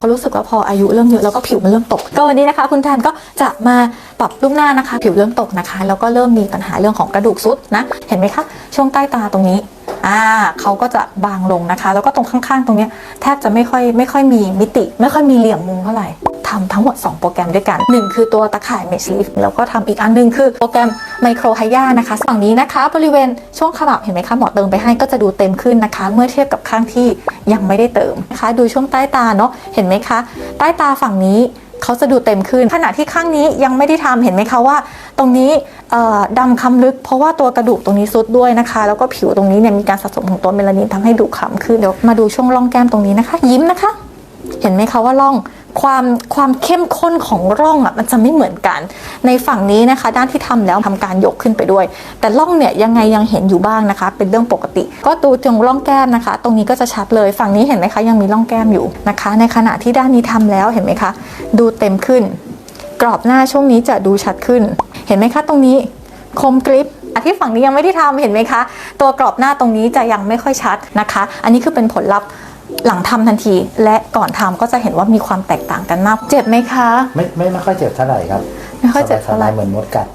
ก็รู้สึกว่าพออายุเริ่มเยอะแล้วก็ผิวมันเริ่มตก ก็วันนี้นะคะ คุณแทนก็จะมาปรับรูปหน้านะคะ ผิวเริ่มตกนะคะ แล้วก็เริ่มมีปัญหาเรื่องของกระดูกซุดนะเห็นไหมคะช่วงใต้ตาตรงนี้อ่าเขาก็จะบางลงนะคะ แล้วก็ตรงข้างๆ ตรงนี้แทบจะไม่ค่อยไม่ค่อยมีมิติ ไม่ค่อยมีเหลี่ยมมุมเท่าไหร่ ทำทั้งหมด 2 โปรแกรมด้วยกัน 1 คือตัวตะข่ายเมชลิฟแล้วก็ทำอีกอันหนึงคือโปรแกรมไมโครไฮยานะคะฝั่งนี้นะคะบริเวณช่วงขมับเห็นไหมคะหมอเติมไปให้ก็จะดูเต็มขึ้นนะคะ เมื่อเทียบกับข้างที่ยังไม่ได้เติมนะคะ ดูช่วงใต้ตาเนาะเห็นไหมคะ ใต้ตาฝั่งนี้เขาจะดูเต็มขึ้นขณะที่ข้างนี้ยังไม่ได้ทำเห็นไหมคะว่า ตรงนี้เอ่อดำคำลึก เพราะว่าตัวกระดูกตรงนี้ซุดด้วยนะคะ แล้วก็ผิวตรงนี้เนี่ยมีการสะสมของตัวเมลานินทำให้ดูคล้ำขึ้นเดี๋ยวมาดูช่วงร่องแก้มตรงนี้นะคะ ยิ้มนะคะ เห็นไหมคะว่าร่อง ความความเข้มข้นของร่องอะมันจะไม่เหมือนกัน ในฝั่งนี้นะคะ ด้านที่ทำแล้วทำการยกขึ้นไปด้วย แต่ร่องเนี่ยยังไงยังเห็นอยู่บ้างนะคะ เป็นเรื่องปกติ ก็ดูตรงร่องแก้มนะคะ ตรงนี้ก็จะชัดเลยฝั่งนี้เห็นไหมคะยังมีร่องแก้มอยู่นะคะ ในขณะที่ด้านนี้ทำแล้วเห็นไหมคะ ดูเต็มขึ้น กรอบหน้าช่วงนี้จะดูชัดขึ้น เห็นไหมคะตรงนี้คมกริบอะที่ฝั่งนี้ยังไม่ได้ทำเห็นไหมคะ ตัวกรอบหน้าตรงนี้จะยังไม่ค่อยชัดนะคะ อันนี้คือเป็นผลลัพธ์ หลังทำทันที และก่อนทำก็จะเห็นว่ามีความแตกต่างกันมาก เจ็บไหมคะ ไม่ไม่ไม่ค่อยเจ็บเท่าไหร่ครับไม่ค่อยเจ็บเท่าไหร่สบยๆเหมือนมดกัด